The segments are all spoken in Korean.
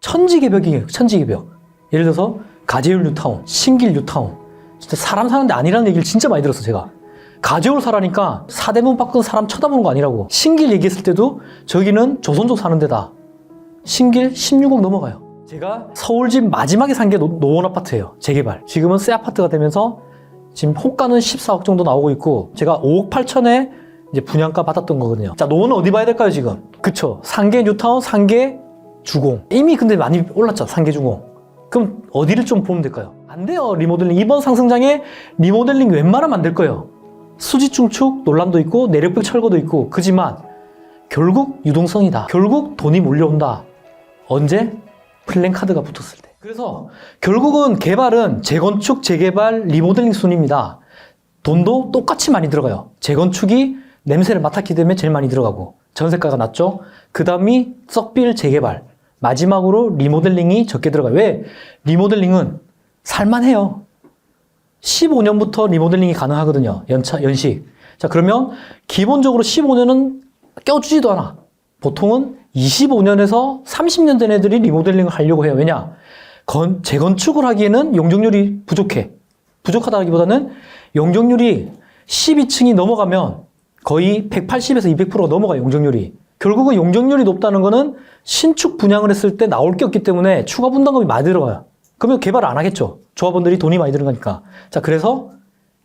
천지개벽이에요. 천지개벽. 예를 들어서 가재울 뉴타운, 신길 뉴타운. 진짜 사람 사는 데 아니라는 얘기를 진짜 많이 들었어 제가. 가재울 사라니까 사대문 밖은 사람 쳐다보는 거 아니라고. 신길 얘기했을 때도 저기는 조선족 사는 데다. 신길 16억 넘어가요. 제가 서울 집 마지막에 산 게 노원 아파트예요. 재개발. 지금은 새 아파트가 되면서 지금 호가는 14억 정도 나오고 있고 제가 5억 8천에 이제 분양가 받았던 거거든요. 자, 노원은 어디 봐야 될까요, 지금? 그쵸. 상계 뉴타운, 상계 주공. 이미 근데 많이 올랐죠, 상계 주공. 그럼 어디를 좀 보면 될까요? 안 돼요, 리모델링. 이번 상승장에 리모델링 웬만하면 안 될 거예요. 수지 중축 논란도 있고 내력벽 철거도 있고 그지만 결국 유동성이다. 결국 돈이 몰려온다. 언제? 플랜 카드가 붙었을 때. 그래서 결국은 개발은 재건축, 재개발, 리모델링 순입니다. 돈도 똑같이 많이 들어가요. 재건축이 냄새를 맡았기 때문에 제일 많이 들어가고 전세가가 낮죠. 그 다음이 썩빌 재개발. 마지막으로 리모델링이 적게 들어가요. 왜? 리모델링은 살만해요. 15년부터 리모델링이 가능하거든요. 연차, 연식. 자, 그러면 기본적으로 15년은 껴주지도 않아. 보통은 25년에서 30년 된 애들이 리모델링을 하려고 해요. 왜냐? 건, 재건축을 하기에는 용적률이 부족해. 부족하다기보다는 용적률이 12층이 넘어가면 거의 180에서 200%가 넘어가요, 용적률이. 결국은 용적률이 높다는 거는 신축 분양을 했을 때 나올 게 없기 때문에 추가 분담금이 많이 들어가요. 그러면 개발 안 하겠죠. 조합원들이 돈이 많이 들어가니까. 자, 그래서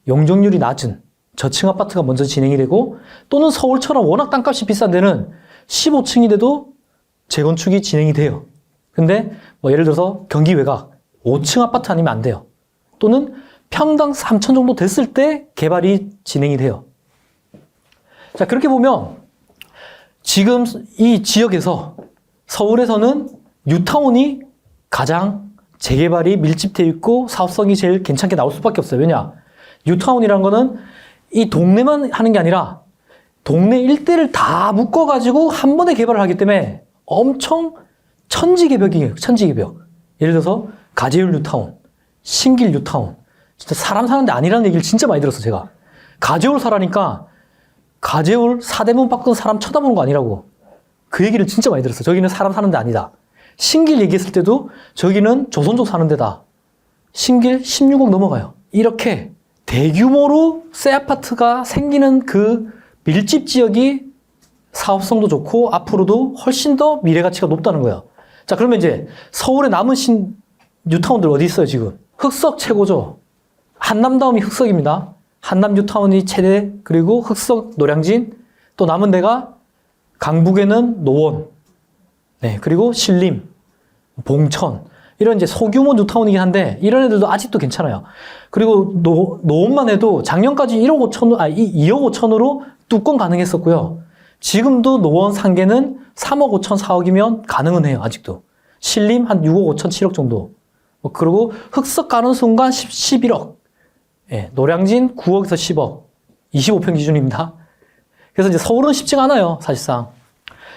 용적률이 낮은 저층 아파트가 먼저 진행이 되고 또는 서울처럼 워낙 땅값이 비싼 데는 15층이 돼도 재건축이 진행이 돼요. 근데 뭐 예를 들어서 경기 외곽 5층 아파트 아니면 안 돼요. 또는 평당 3천 정도 됐을 때 개발이 진행이 돼요. 자, 그렇게 보면 지금 이 지역에서 서울에서는 뉴타운이 가장 재개발이 밀집되어 있고 사업성이 제일 괜찮게 나올 수밖에 없어요. 왜냐? 뉴타운이라는 거는 이 동네만 하는 게 아니라 동네 일대를 다 묶어가지고 한 번에 개발을 하기 때문에 엄청 천지개벽이에요. 천지개벽. 예를 들어서 가재울 뉴타운, 신길 뉴타운. 진짜 사람 사는데 아니라는 얘기를 진짜 많이 들었어, 제가. 가재울 사라니까 가재울 사대문 밖은 사람 쳐다보는 거 아니라고. 그 얘기를 진짜 많이 들었어. 저기는 사람 사는 데 아니다. 신길 얘기했을 때도 저기는 조선족 사는 데다. 신길 16억 넘어가요. 이렇게 대규모로 새 아파트가 생기는 그 밀집 지역이 사업성도 좋고 앞으로도 훨씬 더 미래 가치가 높다는 거예요. 자, 그러면 이제 서울에 남은 신 뉴타운들 어디 있어요, 지금? 흑석 최고죠. 한남 다음이 흑석입니다. 한남 뉴타운이 최대, 그리고 흑석 노량진, 또 남은 데가 강북에는 노원, 네, 그리고 신림, 봉천, 이런 이제 소규모 뉴타운이긴 한데, 이런 애들도 아직도 괜찮아요. 그리고 노, 노원만 해도 작년까지 1억 5천, 아, 2억 5천으로 뚜껑 가능했었고요. 지금도 노원 상계는 3억 5천, 4억이면 가능은 해요, 아직도. 신림 한 6억 5천, 7억 정도. 뭐 그리고 흑석 가는 순간 10, 11억. 예, 노량진 9억에서 10억. 25평 기준입니다. 그래서 이제 서울은 쉽지가 않아요, 사실상.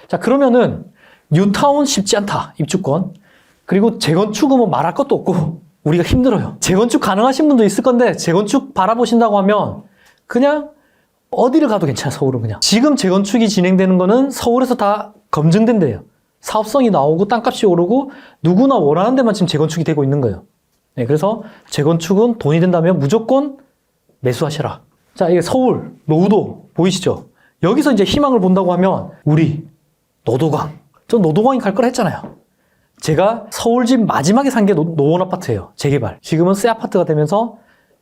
자, 그러면은 뉴타운 쉽지 않다, 입주권. 그리고 재건축은 뭐 말할 것도 없고 우리가 힘들어요. 재건축 가능하신 분도 있을 건데 재건축 바라보신다고 하면 그냥 어디를 가도 괜찮아, 서울은 그냥. 지금 재건축이 진행되는 거는 서울에서 다 검증된 데예요. 사업성이 나오고 땅값이 오르고 누구나 원하는 데만 지금 재건축이 되고 있는 거예요. 네, 그래서 재건축은 돈이 된다면 무조건 매수하셔라. 자, 이게 서울, 노후도 보이시죠? 여기서 이제 희망을 본다고 하면 우리 노도강. 전 노도강이 갈 거라 했잖아요. 제가 서울 집 마지막에 산 게 노원 아파트예요. 재개발. 지금은 새 아파트가 되면서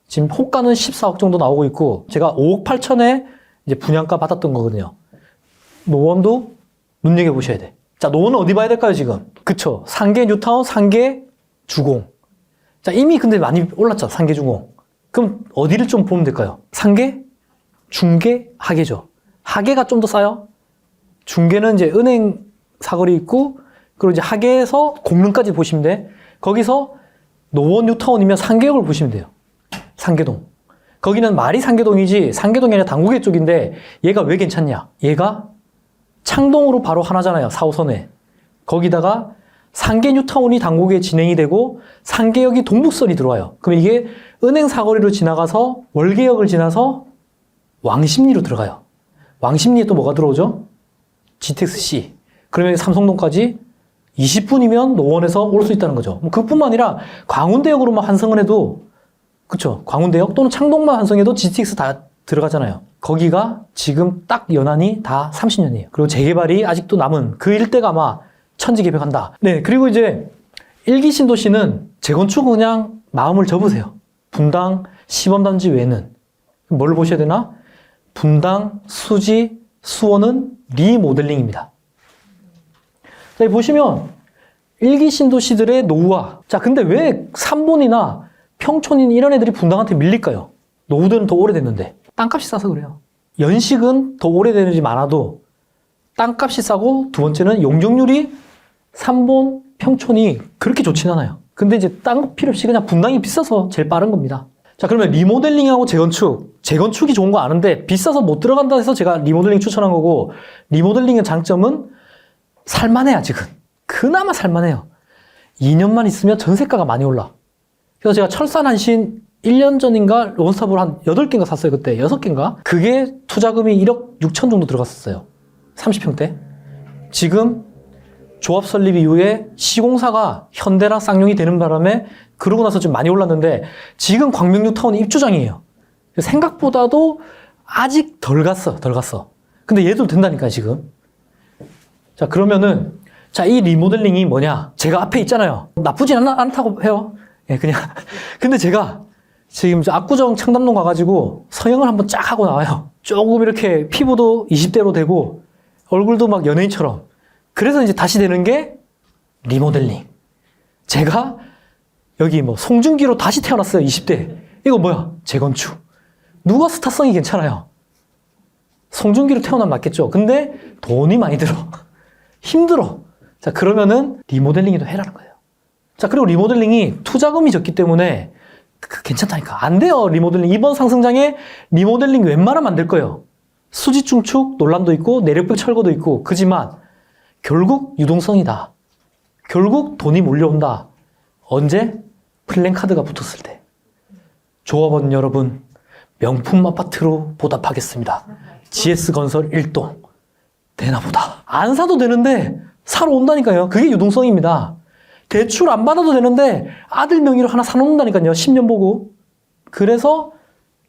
지금 호가는 14억 정도 나오고 있고 제가 5억 8천에 이제 분양가 받았던 거거든요. 노원도 눈여겨 보셔야 돼. 자, 노원은 어디 봐야 될까요, 지금? 그쵸. 상계 뉴타운, 상계 주공. 자, 이미 근데 많이 올랐죠, 상계 주공. 그럼 어디를 좀 보면 될까요? 상계, 중계, 하계죠. 하계가 좀 더 싸요. 중계는 이제 은행 사거리 있고, 그리고 이제 하계에서 공릉까지 보시면 돼. 거기서 노원 뉴타운이면 상계역을 보시면 돼요. 상계동. 거기는 말이 상계동이지 상계동이 아니라 당구계 쪽인데 얘가 왜 괜찮냐? 얘가 창동으로 바로 하나잖아요. 4호선에. 거기다가 상계 뉴타운이 당구계에 진행이 되고 상계역이 동북선이 들어와요. 그럼 이게 은행 사거리로 지나가서 월계역을 지나서 왕십리로 들어가요. 왕십리에 또 뭐가 들어오죠? GTX-C. 그러면 삼성동까지 20분이면 노원에서 올 수 있다는 거죠. 뭐 그뿐만 아니라 광운대역으로만 환승을 해도 그쵸 광운대역 또는 창동만 환승해도 GTX 다 들어가잖아요. 거기가 지금 딱 연한이 다 30년이에요. 그리고 재개발이 아직도 남은 그 일대가 아마 천지개벽한다. 네, 그리고 이제 일기 신도시는 재건축은 그냥 마음을 접으세요. 분당 시범단지 외에는 뭘 보셔야 되나? 분당, 수지, 수원은 리모델링입니다. 자, 여기 보시면 일기 신도시들의 노후화. 자, 근데 왜 삼본이나 평촌인 이런 애들이 분당한테 밀릴까요? 노후들은 더 오래됐는데. 땅값이 싸서 그래요. 연식은 더 오래되는지 많아도 땅값이 싸고 두 번째는 용적률이 삼본, 평촌이 그렇게 좋진 않아요. 근데 이제 땅 필요 없이 그냥 분당이 비싸서 제일 빠른 겁니다. 자, 그러면 리모델링하고 재건축. 재건축이 좋은 거 아는데 비싸서 못 들어간다 해서 제가 리모델링 추천한 거고 리모델링의 장점은 살만해 아직은. 그나마 살만해요. 2년만 있으면 전세가가 많이 올라. 그래서 제가 철산 한신 1년 전인가 원스톱을 한 8개인가 샀어요 그때 6개인가 그게 투자금이 1억 6천 정도 들어갔었어요 30평대 지금 조합 설립 이후에 시공사가 현대랑 쌍용이 되는 바람에 그러고 나서 좀 많이 올랐는데 지금 광명뉴 타운이 입주장이에요. 생각보다도 아직 덜 갔어 덜 갔어. 근데 얘도 된다니까 지금. 자 그러면은 자 이 리모델링이 뭐냐? 제가 앞에 있잖아요. 나쁘진 않, 않다고 해요. 예 그냥. 근데 제가 지금 저 압구정 청담동 가가지고 성형을 한번 쫙 하고 나와요. 조금 이렇게 피부도 20대로 되고 얼굴도 막 연예인처럼. 그래서 이제 다시 되는 게 리모델링. 제가 여기 뭐 송중기로 다시 태어났어요. 20대. 이거 뭐야? 재건축. 누가 스타성이 괜찮아요? 송중기로 태어나면 맞겠죠. 근데 돈이 많이 들어. 힘들어. 자, 그러면은 리모델링이도 해라는 거예요. 자, 그리고 리모델링이 투자금이 적기 때문에 그 괜찮다니까. 안 돼요, 리모델링. 이번 상승장에 리모델링 웬만하면 안 될 거예요. 수지 중축 논란도 있고, 내력벽 철거도 있고, 그지만, 결국 유동성이다. 결국 돈이 몰려온다. 언제? 플랜카드가 붙었을 때. 조합원 여러분, 명품 아파트로 보답하겠습니다. GS건설 1동. 되나보다. 안 사도 되는데, 사러 온다니까요. 그게 유동성입니다. 대출 안 받아도 되는데 아들 명의로 하나 사놓는다니까요. 10년 보고. 그래서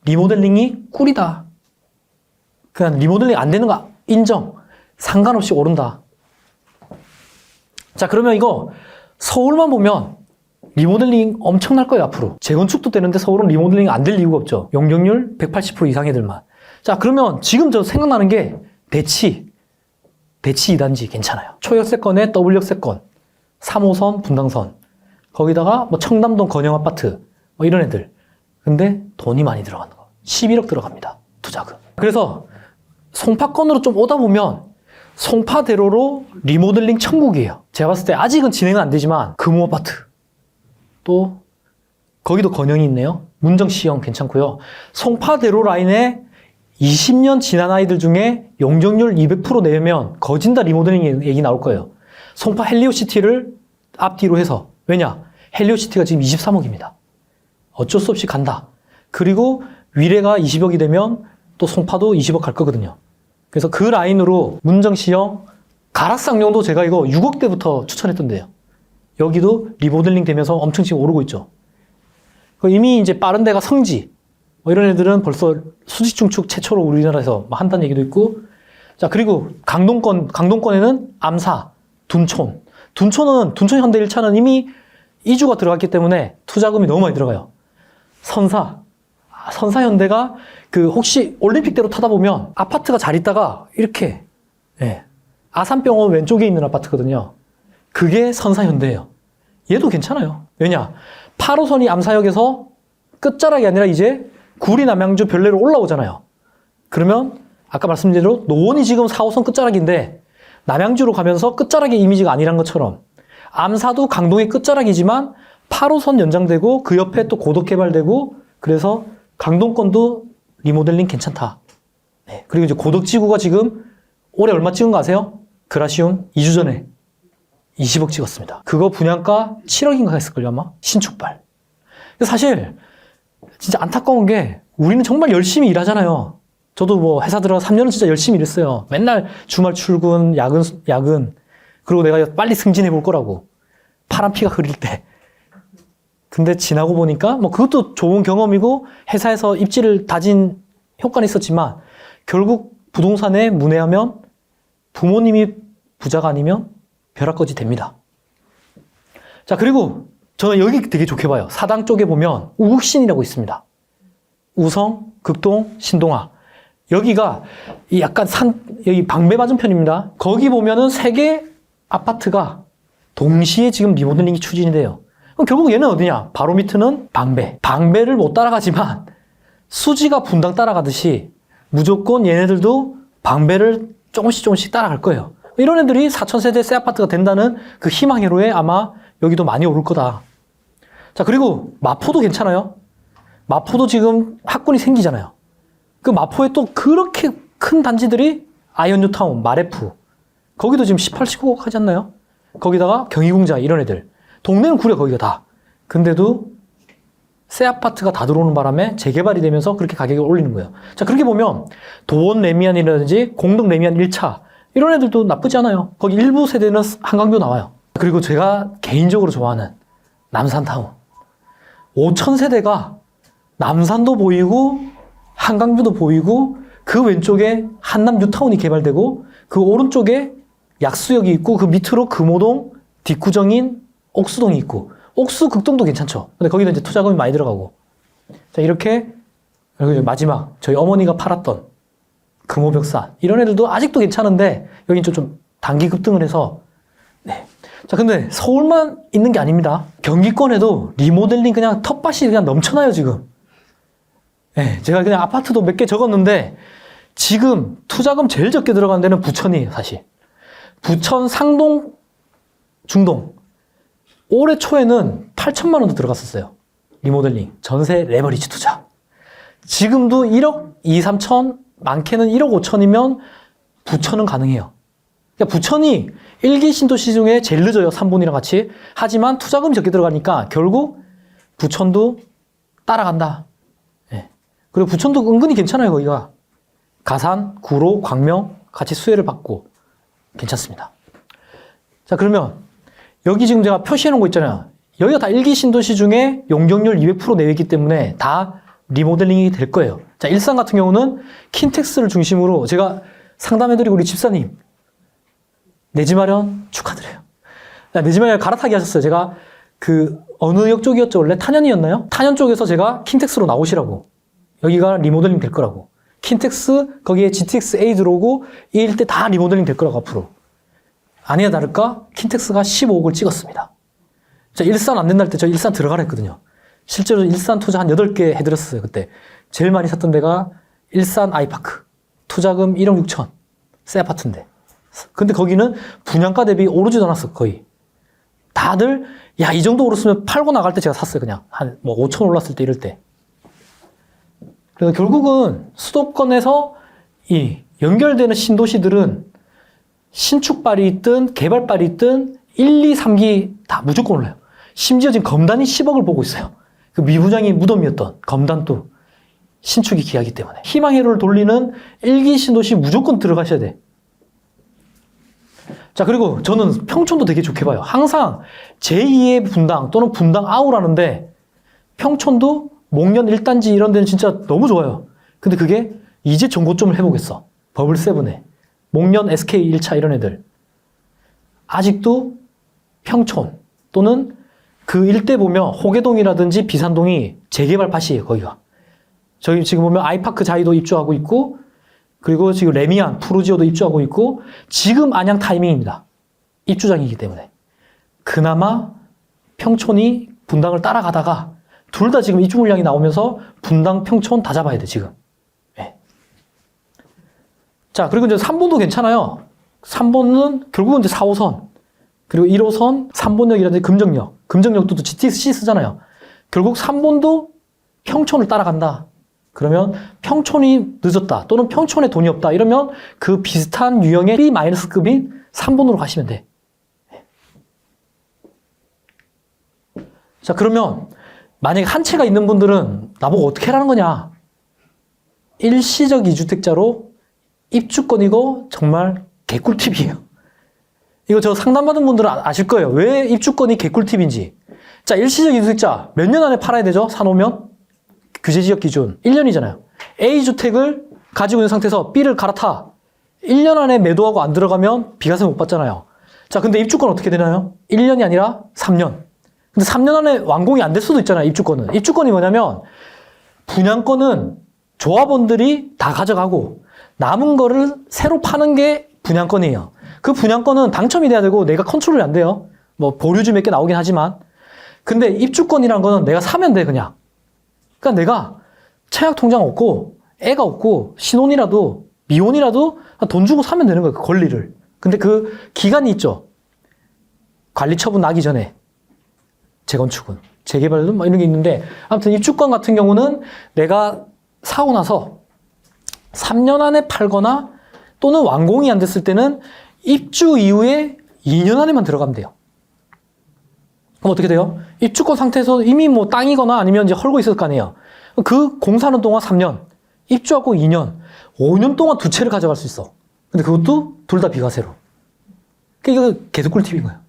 리모델링이 꿀이다. 그냥 리모델링 안 되는 거 인정. 상관없이 오른다. 자, 그러면 이거 서울만 보면 리모델링 엄청날 거예요, 앞으로. 재건축도 되는데 서울은 리모델링 안 될 이유가 없죠. 용적률 180% 이상 애들만. 자, 그러면 지금 저 생각나는 게 대치. 대치 2단지 괜찮아요. 초역세권에 W역세권. 3호선, 분당선. 거기다가 뭐 청담동 건영 아파트. 뭐 이런 애들. 근데 돈이 많이 들어가는 거. 11억 들어갑니다. 투자금. 그래서 송파권으로 좀 오다 보면 송파대로로 리모델링 천국이에요. 제가 봤을 때 아직은 진행은 안 되지만 금호 아파트. 또 거기도 건영이 있네요. 문정 시형 괜찮고요. 송파대로 라인에 20년 지난 아이들 중에 용적률 200% 내면 거진다 리모델링 얘기 나올 거예요. 송파 헬리오시티를 앞뒤로 해서 왜냐? 헬리오시티가 지금 23억입니다. 어쩔 수 없이 간다. 그리고 위례가 20억이 되면 또 송파도 20억 갈 거거든요. 그래서 그 라인으로 문정시형 가락상용도 제가 이거 6억대부터 추천했던데요. 여기도 리모델링 되면서 엄청 지금 오르고 있죠. 그 이미 이제 빠른 데가 성지. 뭐 이런 애들은 벌써 수직 중축 최초로 우리나라에서 뭐 한다는 얘기도 있고. 자, 그리고 강동권, 강동권에는 암사, 둔촌. 둔촌은, 둔촌 현대 1차는 이미 2주가 들어갔기 때문에 투자금이 너무 많이 들어가요. 선사. 아, 선사 현대가 그 혹시 올림픽대로 타다 보면 아파트가 잘 있다가 이렇게, 예. 아산병원 왼쪽에 있는 아파트거든요. 그게 선사 현대예요. 얘도 괜찮아요. 왜냐? 8호선이 암사역에서 끝자락이 아니라 이제 구리 남양주 별내로 올라오잖아요. 그러면 아까 말씀드린 대로 노원이 지금 4호선 끝자락인데 남양주로 가면서 끝자락의 이미지가 아니란 것처럼 암사도 강동의 끝자락이지만 8호선 연장되고 그 옆에 또 고덕 개발되고 그래서 강동권도 리모델링 괜찮다. 네. 그리고 이제 고덕지구가 지금 올해 얼마 찍은 거 아세요? 그라시움 2주 전에 20억 찍었습니다. 그거 분양가 7억인가 했을걸요, 아마? 신축발. 사실, 진짜 안타까운 게, 우리는 정말 열심히 일하잖아요. 저도 뭐 회사 들어 3년은 진짜 열심히 일했어요. 맨날 주말 출근, 야근, 야근. 그리고 내가 빨리 승진해 볼 거라고. 파란 피가 흐릴 때. 근데 지나고 보니까 뭐 그것도 좋은 경험이고 회사에서 입지를 다진 효과는 있었지만 결국 부동산에 문의하면 부모님이 부자가 아니면 벼락거지 됩니다. 자, 그리고 저는 여기 되게 좋게 봐요. 사당 쪽에 보면 우극신이라고 있습니다. 우성, 극동, 신동아. 여기가 이 약간 산, 여기 방배 맞은 편입니다. 거기 보면은 세 개 아파트가 동시에 지금 리모델링이 추진이 돼요. 결국 얘는 어디냐? 바로 밑에는 방배. 방배를 못 따라가지만 수지가 분당 따라가듯이 무조건 얘네들도 방배를 조금씩 조금씩 따라갈 거예요. 이런 애들이 4천세대 새 아파트가 된다는 그 희망회로에 아마 여기도 많이 오를 거다. 자, 그리고 마포도 괜찮아요. 마포도 지금 학군이 생기잖아요. 그 마포에 또 그렇게 큰 단지들이 아이언뉴타운, 마레프. 거기도 지금 18, 19억 하지 않나요? 거기다가 경희궁자 이런 애들. 동네는 구려 거기가 다. 근데도 새 아파트가 다 들어오는 바람에 재개발이 되면서 그렇게 가격을 올리는 거예요. 자, 그렇게 보면 도원 레미안이라든지 공덕 레미안 1차 이런 애들도 나쁘지 않아요. 거기 일부 세대는 한강도 나와요. 그리고 제가 개인적으로 좋아하는 남산타운. 5천 세대가 남산도 보이고 한강뷰도 보이고 그 왼쪽에 한남 뉴타운이 개발되고 그 오른쪽에 약수역이 있고 그 밑으로 금호동, 뒷구정인 옥수동이 있고 옥수 극동도 괜찮죠. 근데 거기는 이제 투자금이 많이 들어가고 자 이렇게 그리고 마지막 저희 어머니가 팔았던 금호벽산 이런 애들도 아직도 괜찮은데 여긴 좀, 좀 단기 급등을 해서 네. 자 근데 서울만 있는 게 아닙니다. 경기권에도 리모델링 그냥 텃밭이 그냥 넘쳐나요 지금. 네, 제가 그냥 아파트도 몇 개 적었는데 지금 투자금 제일 적게 들어간 데는 부천이에요 사실. 부천 상동 중동 올해 초에는 8천만 원도 들어갔었어요. 리모델링 전세 레버리지 투자. 지금도 1억 2, 3천 많게는 1억 5천이면 부천은 가능해요. 그러니까 부천이 일기 신도시 중에 제일 늦어요. 3분이랑 같이. 하지만 투자금이 적게 들어가니까 결국 부천도 따라간다. 예. 그리고 부천도 은근히 괜찮아요. 거기가. 가산, 구로, 광명 같이 수혜를 받고 괜찮습니다. 자, 그러면 여기 지금 제가 표시해 놓은 거 있잖아요. 여기가 다 일기 신도시 중에 용적률 200% 내외이기 때문에 다 리모델링이 될 거예요. 자, 일산 같은 경우는 킨텍스를 중심으로 제가 상담해드리고 우리 집사님 내 집 마련 축하드려요. 내 집 마련 갈아타기 하셨어요. 제가 그 어느 역 쪽이었죠? 원래 탄현이었나요? 탄현 쪽에서 제가 킨텍스로 나오시라고. 여기가 리모델링 될 거라고. 킨텍스 거기에 GTX A 들어오고 이 일대 다 리모델링 될 거라고 앞으로. 아니야 다를까 킨텍스가 15억을 찍었습니다. 자, 일산 안 된다 할 때 저 일산 들어가라 했거든요. 실제로 일산 투자 한 8개 해드렸어요, 그때. 제일 많이 샀던 데가 일산 아이파크. 투자금 1억 6천. 새 아파트인데. 근데 거기는 분양가 대비 오르지도 않았어, 거의. 다들, 야, 이 정도 오르면 팔고 나갈 때 제가 샀어요, 그냥. 한, 뭐, 5천 올랐을 때 이럴 때. 그래서 결국은 수도권에서 이 연결되는 신도시들은 신축발이 있든 개발발이 있든 1, 2, 3기 다 무조건 올라요. 심지어 지금 검단이 10억을 보고 있어요. 그 미부장이 무덤이었던 검단도 신축이 기하기 때문에. 희망회로를 돌리는 1기 신도시 무조건 들어가셔야 돼. 자, 그리고 저는 평촌도 되게 좋게 봐요. 항상 제2의 분당 또는 분당 아우라는데 평촌도 목련 1단지 이런 데는 진짜 너무 좋아요. 근데 그게 이제 정고점을 해보겠어. 버블 세븐에. 목련 SK 1차 이런 애들. 아직도 평촌 또는 그 일대 보면 호계동이라든지 비산동이 재개발 밭이에요, 거기가. 저희 지금 보면 아이파크 자이도 입주하고 있고, 그리고 지금 레미안, 푸르지오도 입주하고 있고, 지금 안양 타이밍입니다. 입주장이기 때문에. 그나마 평촌이 분당을 따라가다가 둘 다 지금 입주 물량이 나오면서 분당, 평촌 다 잡아야 돼, 지금. 예. 자, 그리고 이제 3번도 괜찮아요. 3번은 결국은 이제 4호선. 그리고 1호선, 3번역이라든지 금정역. 금정역도 또 GTX-C 쓰잖아요. 결국 3번도 평촌을 따라간다. 그러면 평촌이 늦었다. 또는 평촌에 돈이 없다. 이러면 그 비슷한 유형의 B-급인 3번으로 가시면 돼. 자, 그러면 만약에 한 채가 있는 분들은 나보고 어떻게 하라는 거냐? 일시적 이주택자로 입주권이고 정말 개꿀팁이에요. 이거 저 상담받은 분들은 아- 아실 거예요. 왜 입주권이 개꿀팁인지. 자, 일시적 이주택자 몇 년 안에 팔아야 되죠? 사놓으면? 규제 지역 기준 1년이잖아요. A주택을 가지고 있는 상태에서 B를 갈아타. 1년 안에 매도하고 안 들어가면 비과세 못 받잖아요. 자, 근데 입주권 어떻게 되나요? 1년이 아니라 3년. 근데 3년 안에 완공이 안 될 수도 있잖아요, 입주권은. 입주권이 뭐냐면 분양권은 조합원들이 다 가져가고 남은 거를 새로 파는 게 분양권이에요. 그 분양권은 당첨이 돼야 되고 내가 컨트롤이 안 돼요. 뭐 보류주 몇 개 나오긴 하지만. 근데 입주권이란 거는 내가 사면 돼, 그냥. 그러니까 내가 차약 통장 없고 애가 없고 신혼이라도 미혼이라도 돈 주고 사면 되는 거예요, 그 권리를. 근데 그 기간이 있죠. 관리 처분 나기 전에 재건축은 재개발은 뭐 이런 게 있는데 아무튼 입주권 같은 경우는 내가 사고 나서 3년 안에 팔거나 또는 완공이 안 됐을 때는 입주 이후에 2년 안에만 들어가면 돼요. 그럼 어떻게 돼요? 입주권 상태에서 이미 뭐 땅이거나 아니면 이제 헐고 있을 거 아니에요. 그 공사하는 동안 3년, 입주하고 2년, 5년 동안 두 채를 가져갈 수 있어. 근데 그것도 둘 다 비과세로. 그러니까 이거 계속 꿀팁인 거예요.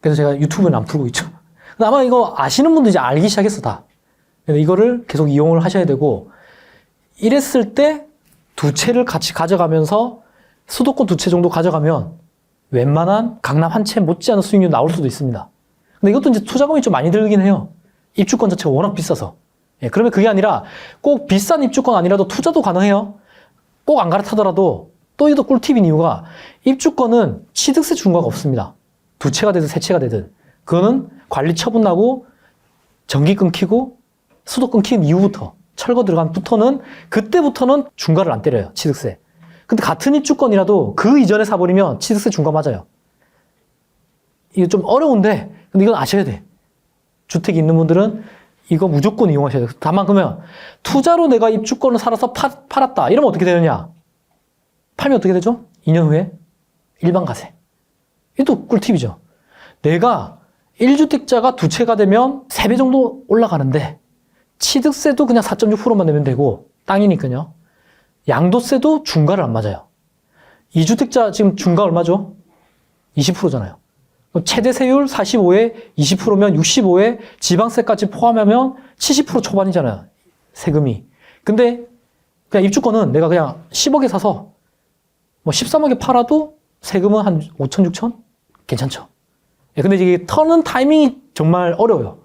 그래서 제가 유튜브는 안 풀고 있죠. 근데 아마 이거 아시는 분들 이제 알기 시작했어, 다. 이거를 계속 이용을 하셔야 되고, 이랬을 때 두 채를 같이 가져가면서 수도권 두 채 정도 가져가면 웬만한 강남 한 채 못지않은 수익률 나올 수도 있습니다. 근데 이것도 이제 투자금이 좀 많이 들긴 해요. 입주권 자체가 워낙 비싸서. 예, 그러면 그게 아니라 꼭 비싼 입주권 아니라도 투자도 가능해요. 꼭 안 갈아타더라도 또 이것도 꿀팁인 이유가 입주권은 취득세 중과가 없습니다. 두 채가 되든 세 채가 되든. 그거는 관리 처분 나고 전기 끊기고 수도 끊긴 이후부터 철거 들어간부터는 그때부터는 중과를 안 때려요. 취득세. 근데 같은 입주권이라도 그 이전에 사버리면 취득세 중과 맞아요. 이게 좀 어려운데 근데 이건 아셔야 돼. 주택이 있는 분들은 이거 무조건 이용하셔야 돼요. 다만 그러면 투자로 내가 입주권을 살아서 파- 팔았다. 이러면 어떻게 되느냐? 팔면 어떻게 되죠? 2년 후에 일반 가세. 이것도 꿀팁이죠. 내가 1주택자가 두 채가 되면 3배 정도 올라가는데 취득세도 그냥 4.6%만 내면 되고 땅이니까요. 양도세도 중과를 안 맞아요. 2주택자 지금 중과 얼마죠? 20%잖아요. 최대 세율 45에 20%면 65에 지방세까지 포함하면 70% 초반이잖아요. 세금이. 근데 그냥 입주권은 내가 그냥 10억에 사서 뭐 13억에 팔아도 세금은 한 5천, 6천? 괜찮죠. 예, 근데 이게 터는 타이밍이 정말 어려워요.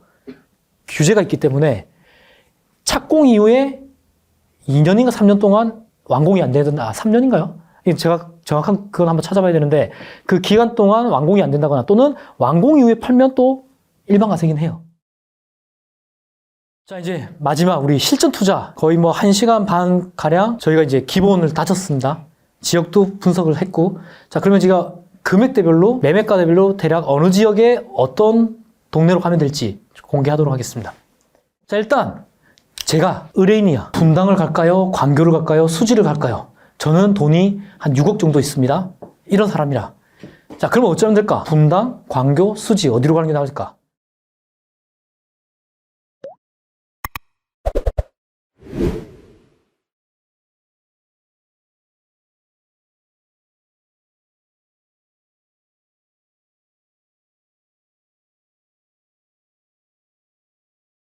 규제가 있기 때문에 착공 이후에 2년인가 3년 동안 완공이 안 되든, 아, 3년인가요? 제가 정확한 그건 한번 찾아봐야 되는데 그 기간 동안 완공이 안 된다거나 또는 완공 이후에 팔면 또 일반 가세긴 해요. 자, 이제 마지막 우리 실전 투자 거의 뭐 1시간 반 가량 저희가 이제 기본을 다졌습니다. 지역도 분석을 했고 자, 그러면 제가 금액대별로 매매가대별로 대략 어느 지역에 어떤 동네로 가면 될지 공개하도록 하겠습니다. 자, 일단 제가 의뢰인이야. 분당을 갈까요? 광교를 갈까요? 수지를 갈까요? 저는 돈이 한 6억 정도 있습니다. 이런 사람이라. 자, 그러면 어쩌면 될까? 분당, 광교, 수지 어디로 가는 게 나을까?